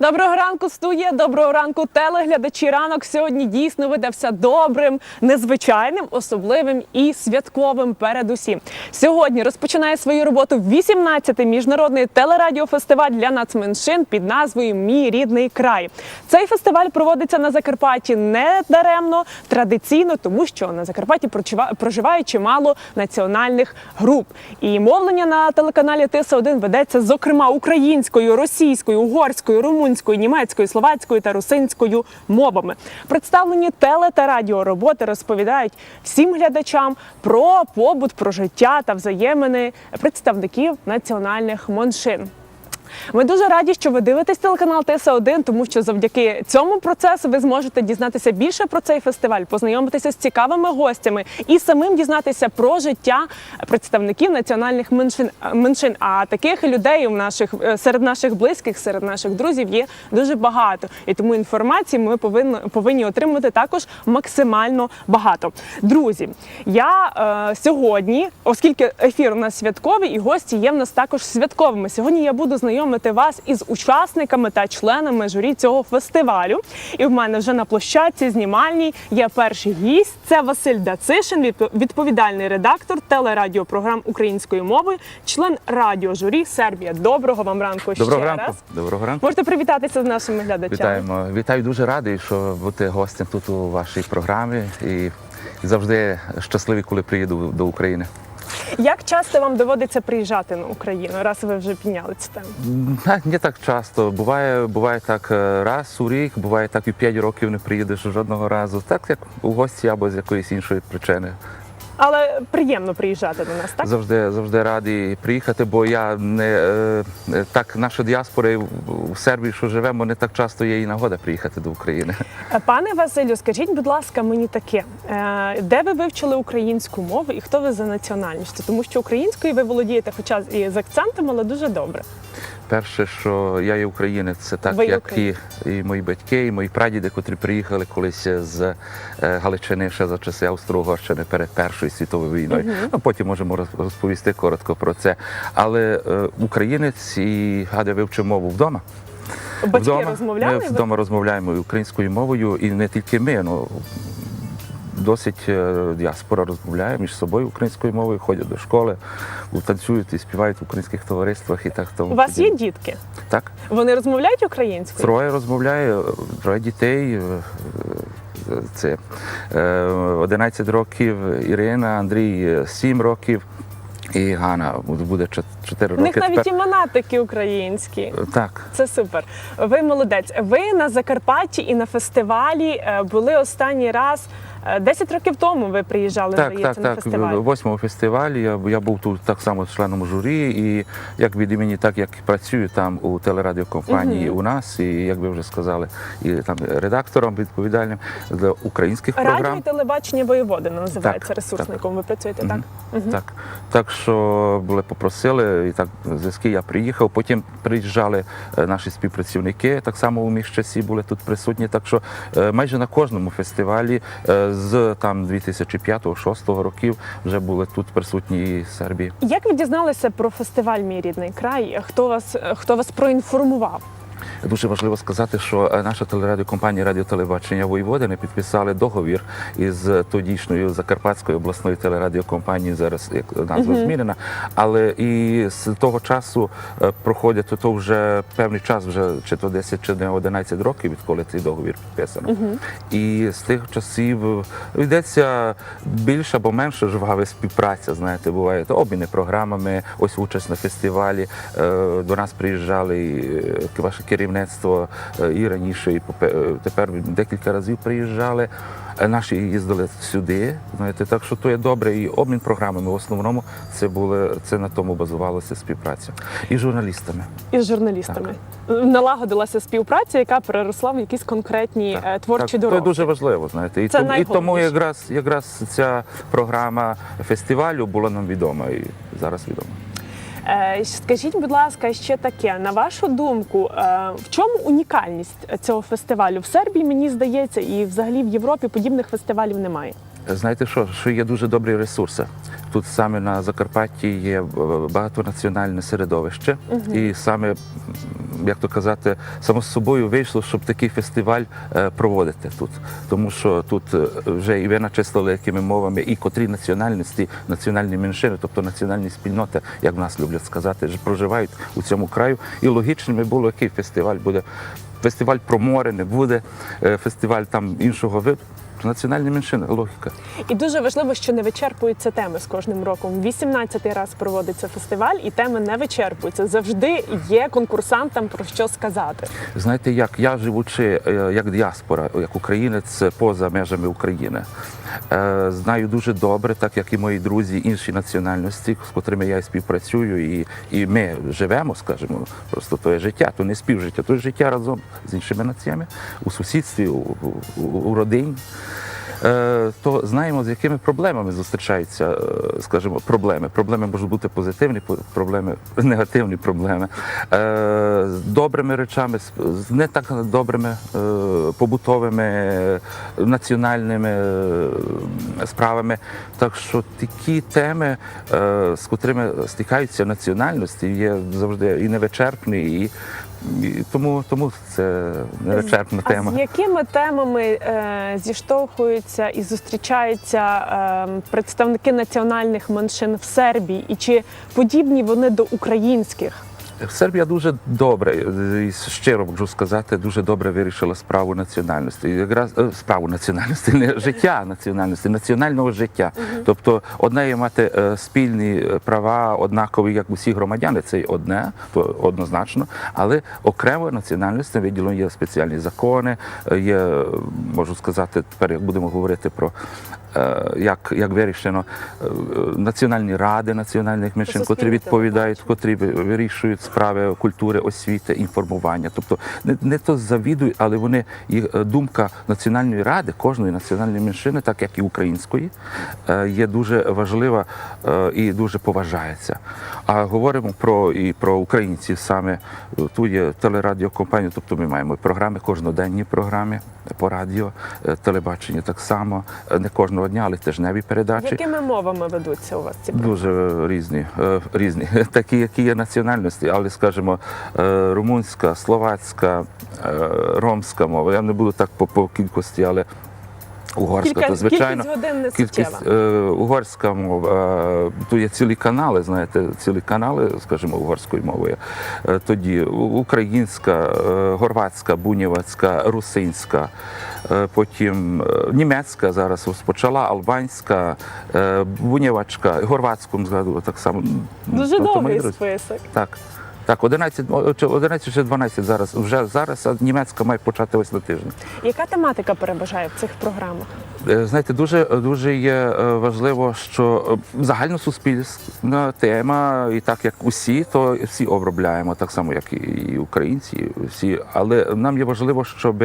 Доброго ранку, студія, доброго ранку, телеглядачі. Ранок сьогодні дійсно видався добрим, незвичайним, особливим і святковим. Передусім, сьогодні розпочинає свою роботу 18-й міжнародний телерадіофестиваль для нацменшин під назвою Мій рідний край. Цей фестиваль проводиться на Закарпатті не даремно, традиційно, тому що на Закарпатті проживає чимало національних груп. І мовлення на телеканалі Тиса 1 ведеться зокрема українською, російською, угорською, румунською, німецькою, словацькою та русинською мовами. Представлені теле та радіороботи розповідають всім глядачам про побут, про життя та взаємини представників національних меншин. Ми дуже раді, що ви дивитесь телеканал Тиса 1 тому що завдяки цьому процесу ви зможете дізнатися більше про цей фестиваль, познайомитися з цікавими гостями і самим дізнатися про життя представників національних меншин. меншин. А таких людей у наших е, серед наших близьких, серед наших друзів є дуже багато. І тому інформації ми повинні, повинні отримати також максимально багато. Друзі, я е, сьогодні, оскільки ефір у нас святковий, і гості є в нас також святковими. Сьогодні я буду знайомити вас із учасниками та членами журі цього фестивалю. І в мене вже на площадці знімальній є перший гість. Це Василь Дацишин, відповідальний редактор телерадіопрограм українською мовою, член радіожурі Сербія. Доброго вам ранку Доброго ще ранку. раз. Доброго ранку. Можете привітатися з нашими глядачами. Вітаємо. Вітаю дуже радий, що бути гостем тут у вашій програмі і завжди щасливий, коли приїду до України. Як часто вам доводиться приїжджати на Україну, раз ви вже підняли цю тему? Не так часто. Буває, буває так е, раз у рік, буває так і п'ять років не приїдеш жодного разу. Так як у гості або з якоїсь іншої причини. Але приємно приїжджати до нас, так? Завжди завжди радий приїхати, бо я не е, е, так наша діаспора в- Сербії, що живемо, не так часто є і нагода приїхати до України. Е, Пане Василю, скажіть, будь ласка, мені таке, де ви вивчили українську мову і хто ви за національністю? Тому що українською ви володієте, хоча і з акцентом, але дуже добре. Перше, що я є українець, це так, Ви як і, і мої батьки, і мої прадіди, котрі приїхали колись з е, Галичини ще за часи Австро-Угорщини перед Першою світовою війною. Ну, потім можемо розповісти коротко про це. Але е, українець і гаде вивчив мову вдома. Батьки вдома, розмовляли? Ми вдома розмовляємо українською мовою, і не тільки ми. Ну, Досить е, діаспора розмовляє між собою українською мовою, ходять до школи, танцюють і співають в українських товариствах і так тому. У вас є дітки? Так. Вони розмовляють українською? Троє розмовляє, троє дітей. е, е, Це е, 11 років Ірина, Андрій 7 років і Ганна буде 4 У них навіть імена такі українські. Так, Це супер. Ви молодець. Ви на Закарпатті і на фестивалі е, були останній раз е, 10 років тому. Ви приїжджали так, здається, так, на так. фестиваль. В восьмому фестивалі я, я був тут так само членом журі, і як від імені, так як працюю там у телерадіокомпанії у нас, і як ви вже сказали, і там редактором відповідальним для українських Радіо програм. і телебачення воєводина називається Так, ресурс, так. ви працюєте, так? Мгм. Так, так що були попросили, і так зв'язки я приїхав. Потім приїжджали е, наші співпрацівники, так само у між часі були тут присутні. Так що е, майже на кожному фестивалі е, з там 2005-2006 років вже були тут присутні і Сербії. Як ви дізналися про фестиваль Мій рідний край? Хто вас хто вас проінформував? Дуже важливо сказати, що е, наша телерадіокомпанія Радіотелебачення Воєводини підписали договір із тодішньою Закарпатською обласною телерадіокомпанією, зараз як назва змінена. Але і з того часу е, проходить то, вже певний час, вже чи то 10, чи не 11 років, відколи цей договір підписано. І з тих часів е, йдеться більша або менша жвава співпраця. Знаєте, буває то обміни програмами, ось участь на фестивалі. Е, До нас приїжджали і, е, ваше керівництво е, і раніше, і е, тепер декілька разів приїжджали. Е, Наші їздили сюди, знаєте, так що то є добре. І обмін програмами в основному це були це на тому базувалося співпраця. І з журналістами. Із журналістами налагодилася співпраця, яка переросла в якісь конкретні е, творчі так, дороги. Це дуже важливо, знаєте. І, Це тому, і тому якраз, якраз ця програма фестивалю була нам відома і зараз відома. Е, Скажіть, будь ласка, ще таке. На вашу думку, е, в чому унікальність цього фестивалю? В Сербії мені здається, і взагалі в Європі подібних фестивалів немає. Знаєте що, що є дуже добрі ресурси. Тут саме на Закарпатті є е, багатонаціональне середовище, і саме, як то казати, само з собою вийшло, щоб такий фестиваль е, проводити тут. Тому що тут е, вже і ви начислили якими мовами, і котрі національності, національні меншини, тобто національні спільноти, як в нас люблять сказати, проживають у цьому краю. І логічним було, який фестиваль буде. Фестиваль про море не буде, фестиваль там іншого виду. Національні меншини, логіка. І дуже важливо, що не вичерпуються теми з кожним роком. 18-й раз проводиться фестиваль, і теми не вичерпуються. Завжди є конкурсантам про що сказати. Знаєте, як я живучи е, як діаспора, як українець поза межами України, знаю дуже добре, так як і мої друзі інші національності, з котрими я співпрацюю, і, і ми живемо, скажімо, просто то є життя, то не співжиття, то є життя разом з іншими націями у сусідстві, у, у, у родині. Е, то знаємо, з якими проблемами зустрічаються, е, скажімо, проблеми. Проблеми можуть бути позитивні, проблеми негативні проблеми. Е, З добрими речами, з- не так добрими побутовими, національними справами. Так що такі теми, з котрими стикаються національності, є завжди і невичерпні, і, і тому, тому це невичерпна А тема. з якими темами е, зіштовхуються і зустрічаються е, представники національних меншин в Сербії, і чи подібні вони до українських? Сербія дуже добре, і щиро можу сказати, дуже добре вирішила справу національності. Якраз е, справу національності, не життя національності, національного життя. Тобто, одне є мати е, спільні е, права, однакові, як усі громадяни, це одне, то однозначно. Але окремо національності виділено є спеціальні закони. е, Є, е, можу сказати, тепер як будемо говорити про. Е, Як, як вирішено е, національні ради національних меншин, котрі відповідають, котрі вирішують справи культури, освіти, інформування. Тобто не, не то завідують, але вони їх е, думка національної ради, кожної національної меншини, так як і української, є дуже важлива і дуже поважається. А говоримо про і про українців саме тут є телерадіокомпанія, тобто ми маємо програми, кожноденні програми по радіо, телебаченню так само, е, не кожного дня, але тижневі передачі. Якими мовами ведуться у вас ці програми? Дуже різні, е, різні, такі, які є національності, але скажімо, е, румунська, словацька, е, ромська мова. Я не буду так по, по кількості, але угорська, Кілька, то звичайно. кількість годин не Кількість е, угорська мова, е, тут є цілі канали, знаєте, цілі канали, скажімо, угорською мовою. Е, тоді українська, е, горватська, бунєвацька, русинська, е, потім е, німецька зараз розпочала, албанська, е, бунєвачка, горватську згадував так само. Дуже Тобто довгий список. Так. Так, 11, о, чи 11 чи 12 зараз. Вже зараз, а німецька має почати ось на тиждень. Яка тематика переважає в цих програмах? Е, Знаєте, дуже дуже є е, важливо, що е, загальносуспільна тема, і так як усі, то всі обробляємо, так само, як і- українці, і всі. Але нам є важливо, щоб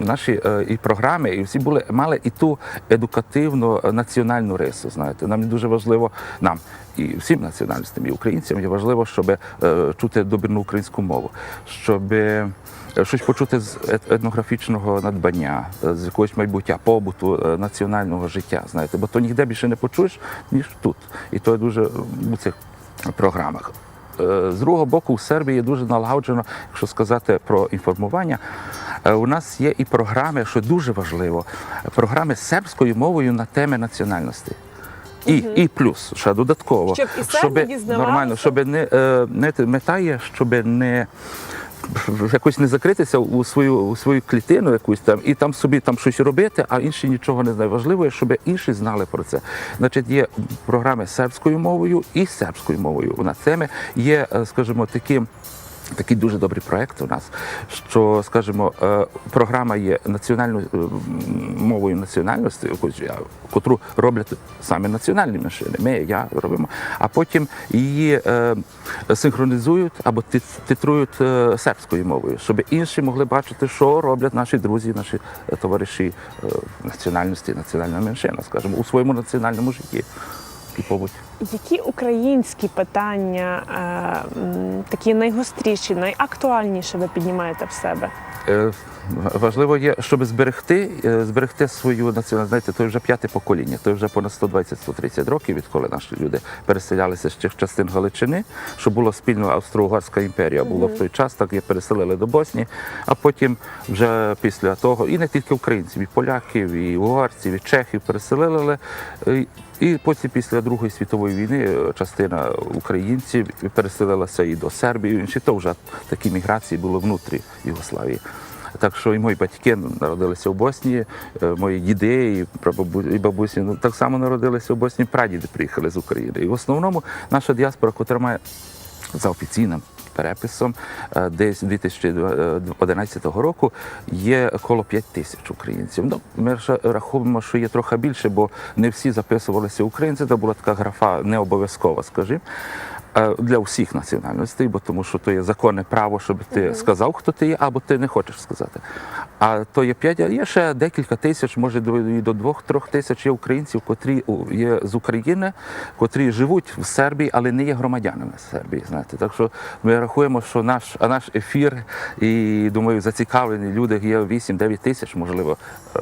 наші і програми, і всі були мали і ту едукативну національну рису. Знаєте, нам дуже важливо нам. І всім національностям, і українцям є важливо, щоб е, чути добірну українську мову, щоб е, щось почути з етнографічного надбання, е, з якогось майбуття, побуту е, національного життя. Знаєте, бо то ніде більше не почуєш, ніж тут. І то дуже е, у цих програмах. Е, З другого боку, в Сербії дуже налагоджено, якщо сказати про інформування. е, У нас є і програми, що дуже важливо, програми сербською мовою на теми національності. І, і плюс, ще додатково, Щоб і дізнавалися. нормально, щоб не, е, мета є, щоб не якось не закритися у свою у свою клітину якусь там і там собі там щось робити, а інші нічого не знають. Важливо, щоб інші знали про це. Значить, є програми сербською мовою і сербською мовою. На теми є, е, скажімо, такі. Такий дуже добрий проект у нас, що, скажімо, е, програма є національною е, мовою національності, якусь, я- котру роблять саме національні меншини. Ми, я робимо, а потім її е, синхронізують або титрують сербською мовою, щоб інші могли бачити, що роблять наші друзі, наші товариші національності, національна меншина, скажімо, у своєму національному житті і побут. Які українські питання е, такі найгостріші, найактуальніші ви піднімаєте в себе? Е, важливо є, щоб зберегти, е, зберегти свою національність. Знаєте, то вже п'яте покоління, то вже понад 120-130 років, відколи наші люди переселялися з тих частин Галичини, що було спільно Австро-Угорська імперія. Було в той час, так їх переселили до Боснії, а потім вже після того, і не тільки українців, і поляків, і угорців, і чехів переселили. е, І потім після Другої світової війни е, частина українців переселилася і до Сербії, і інші то вже такі міграції були внутрі Югославії. Так що і мої батьки народилися в Боснії, е, мої діди і прабабу- і бабусі ну, так само народилися в Боснії, прадіди приїхали з України. І в основному наша діаспора, котра має за офіційним переписом е, десь 2011 року є коло 5 тисяч українців. Ну, ми рахуємо, що є трохи більше, бо не всі записувалися українці. Це була така графа не обов'язкова, скажімо. Е, Для всіх національностей, бо тому що то є законне право, щоб ти сказав, хто ти є, або ти не хочеш сказати. А то є п'ять, а є ще декілька тисяч, може і до двох-трьох тисяч є українців, котрі є з України, котрі живуть в Сербії, але не є громадянами Сербії. Знаєте, так що ми рахуємо, що наш, а наш ефір і думаю, зацікавлені люди є 8-9 тисяч, можливо. Е,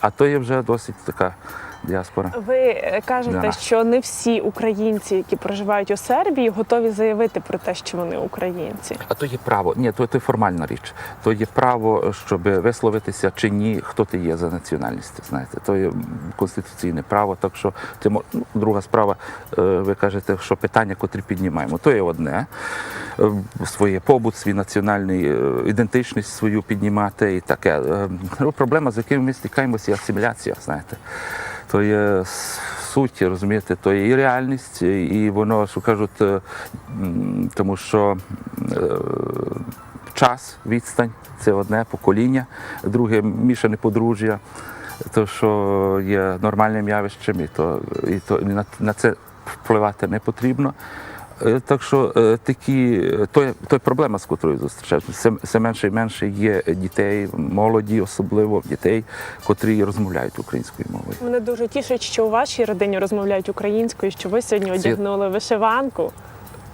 А то є вже досить така діаспора. Ви е, кажете, Да. що не всі українці, які проживають у Сербії, готові заявити про те, що вони українці. А то є право, ні, то, то є формальна річ. То є право, щоб висловитися чи ні, хто ти є за національністю. Знаєте, то є конституційне право. Так що це мо- ну, друга справа. е, Ви кажете, що питання, котрі піднімаємо, то є одне. Е, Своє побут, свій національний ідентичність свою піднімати і таке. Проблема, з якою ми стикаємося, є асиміляція. Знаєте, то є суті, розумієте, то є і реальність, і воно, що кажуть, е, тому що е, час, відстань це одне покоління, друге мішане подружжя, то що є нормальним явищем, і то, і то і на, на це впливати не потрібно. Е, Так що е, такі, е, то, то є проблема, з котрою зустрічаємося. Все, все менше і менше є дітей, молоді, особливо дітей, котрі розмовляють українською мовою. Мене дуже тішить, що у вашій родині розмовляють українською, що ви сьогодні одягнули вишиванку.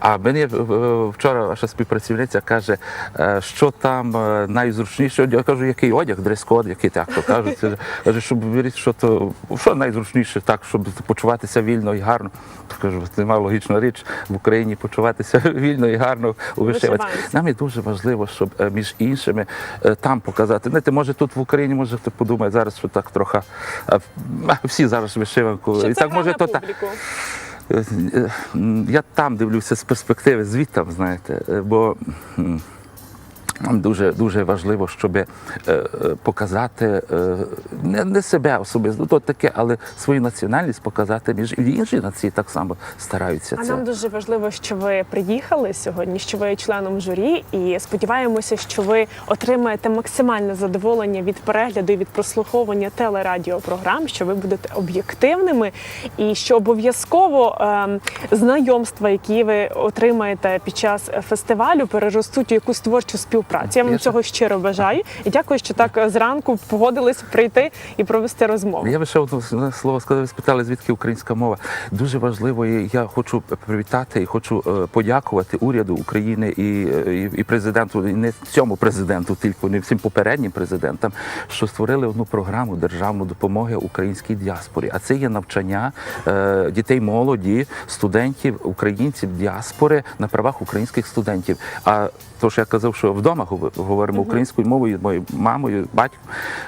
А мені е, е, вчора ваша співпрацівниця каже, е, що там найзручніше. Я кажу, який одяг, дрес-код, який так то кажуть. Каже, щоб вірити, що то що найзручніше, так, щоб почуватися вільно і гарно. Кажу, це нема логічна річ в Україні почуватися вільно і гарно у вишиванці. Нам є дуже важливо, щоб між іншими там показати. Знаєте, може тут в Україні, може хто подумає зараз, що так трохи всі зараз вишиванку. Що і так може то так. Е, Я там дивлюся з перспективи звідти, знаєте, е, бо нам дуже, дуже важливо, щоб е, е, показати е, не, не себе особисто, то таке, але свою національність показати між і інші нації так само стараються А це. нам дуже важливо, що ви приїхали сьогодні, що ви є членом журі, і сподіваємося, що ви отримаєте максимальне задоволення від перегляду і від прослуховування телерадіопрограм, що ви будете об'єктивними, і що обов'язково ем, знайомства, які ви отримаєте під час фестивалю, переростуть у якусь творчу співпрацю. Я вам цього щиро бажаю і дякую, що так е, зранку погодились прийти і провести розмову. Я би ще одне слово сказав, спитали, звідки українська мова. Дуже важливо, і я хочу привітати і хочу е, подякувати уряду України і, е, і, і президенту, і не цьому президенту, тільки не всім попереднім президентам, що створили одну програму державної допомоги українській діаспорі. А це є навчання е, дітей молоді, студентів, українців діаспори на правах українських студентів. А то, що я казав, що вдома говоримо українською мовою, моєю мамою, батьком,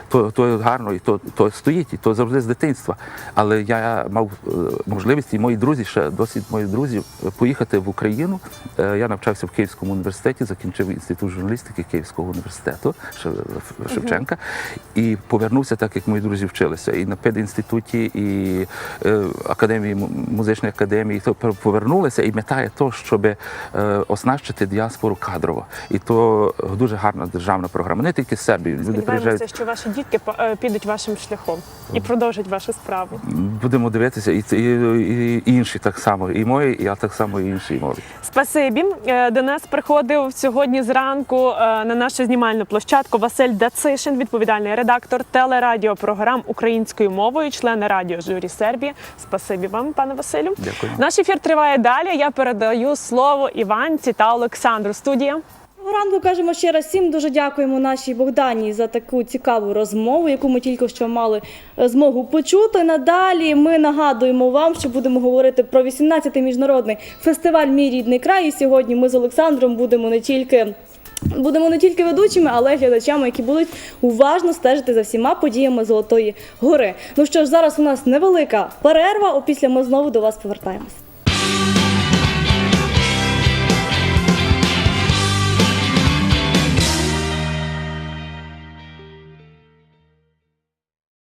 то, то гарно, і то, то стоїть, і то завжди з дитинства. Але я мав е, можливість, і мої друзі, ще досить мої друзі, е, поїхати в Україну. Е, Я навчався в Київському університеті, закінчив інститут журналістики Київського університету Шевченка, і повернувся так, як мої друзі вчилися. І на педінституті, і академії музичної академії, то повернулися, і мета є то, щоб оснащити діаспору кадрово. І то дуже гарна державна програма. Не тільки з Сербії. Люди Сподіваємося, приїжджають. що ваші дітки е, підуть вашим шляхом і продовжать вашу справу. Будемо дивитися, і, і, і, інші так само, і мої, і я так само, і інші мові. Спасибі. Е, До нас приходив сьогодні зранку е, на нашу знімальну площадку Василь Дацишин, відповідальний редактор телерадіопрограм українською мовою, член радіо журі Сербії. Спасибі вам, пане Василю. Дякую. Наш ефір триває далі. Я передаю слово Іванці та Олександру. Студія. Ранку кажемо ще раз всім дуже дякуємо нашій Богдані за таку цікаву розмову, яку ми тільки що мали е, змогу почути. Надалі ми нагадуємо вам, що будемо говорити про 18-й міжнародний фестиваль Мій рідний край. І сьогодні ми з Олександром будемо не тільки. Будемо не тільки ведучими, але й глядачами, які будуть уважно стежити за всіма подіями Золотої гори. Ну що ж, зараз у нас невелика перерва. Опісля ми знову до вас повертаємось.